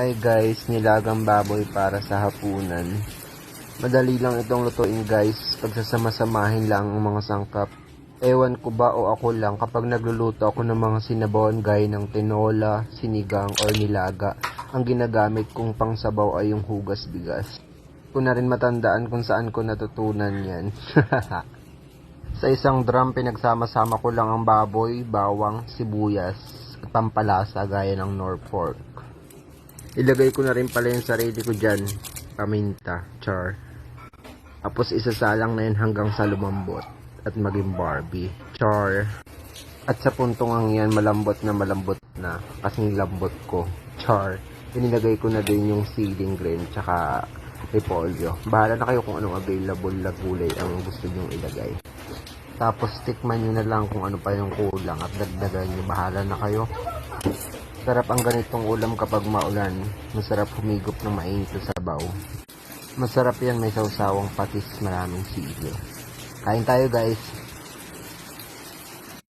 Ay guys, nilagang baboy para sa hapunan. Madali lang itong lutuin guys, pagsasama-samahin lang ang mga sangkap. Ewan ko ba o ako lang kapag nagluluto ako ng mga sinabon gaya ng tinola, sinigang or nilaga, ang ginagamit kong pangsabaw ay yung hugas bigas. Ko na rin matandaan kung saan ko natutunan yan. Sa isang drum, pinagsama-sama ko lang ang baboy, bawang, sibuyas, at pampalasa gaya ng Norfolk. Ilagay ko na rin pala yung sarili ko dyan. Paminta, char. Tapos isasalang na yun hanggang sa lumambot at maging Barbie. Char. At sa puntong ang yan, malambot na malambot na. Kasing lambot ko. Char. Inilagay ko na din yung ceiling green tsaka repolyo. Bahala na kayo kung anong available na gulay ang gusto nyong ilagay. Tapos tikman nyo na lang kung ano pa yung kulang at dagdagan nyo. Bahala na kayo. Sarap ang ganitong ulam kapag maulan. Masarap humigop ng mainit na sabaw. Masarap yan may sausawang patis maraming sili. Kain tayo guys.